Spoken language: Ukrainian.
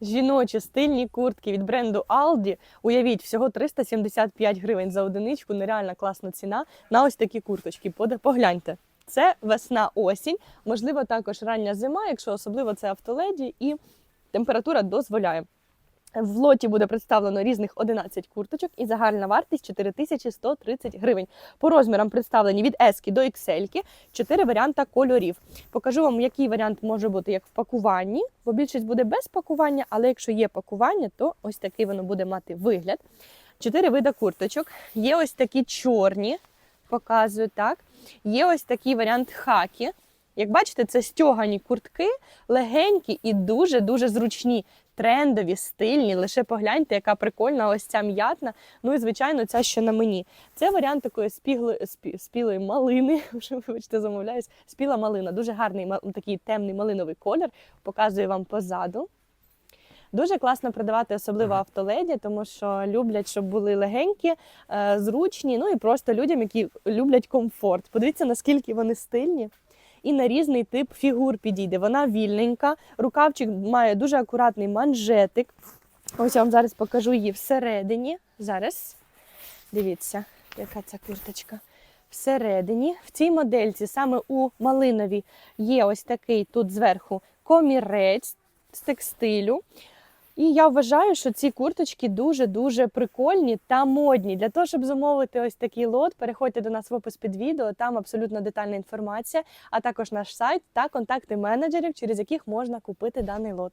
Жіночі стильні куртки від бренду Aldi. Уявіть, всього 375 гривень за одиничку. Нереальна класна ціна на ось такі курточки. Погляньте. Це весна осінь, можливо, також рання зима, якщо особливо це автоледі, і температура дозволяє. В лоті буде представлено різних 11 курточок і загальна вартість 4130 гривень. По розмірам представлені від S до XL, 4 варіанти кольорів. Покажу вам, який варіант може бути як в пакуванні, бо більшість буде без пакування, але якщо є пакування, то ось такий воно буде мати вигляд. Чотири види курточок. Є ось такі чорні, показую так. Є ось такий варіант хакі. Як бачите, це стьогані куртки, легенькі і дуже-дуже зручні, трендові, стильні. Лише погляньте, яка прикольна ось ця м'ятна. Ну і звичайно, ця що на мені. Це варіант такої спігли, спі, спілої малини. Вже вибачте, замовляюсь. Спіла малина. Дуже гарний такий темний малиновий колір. Показую вам позаду. Дуже класно продавати, особливо автоледі, тому що люблять, щоб були легенькі, е, зручні, ну і просто людям, які люблять комфорт. Подивіться, наскільки вони стильні. І на різний тип фігур підійде. Вона вільненька, рукавчик має дуже акуратний манжетик. Ось я вам зараз покажу її всередині. Зараз дивіться, яка ця курточка. Всередині, в цій модельці, саме у малиновій, є ось такий тут зверху комірець з текстилю. І я вважаю, що ці курточки дуже-дуже прикольні та модні. Для того, щоб замовити ось такий лот, переходьте до нас в опис під відео, там абсолютно детальна інформація, а також наш сайт та контакти менеджерів, через яких можна купити даний лот.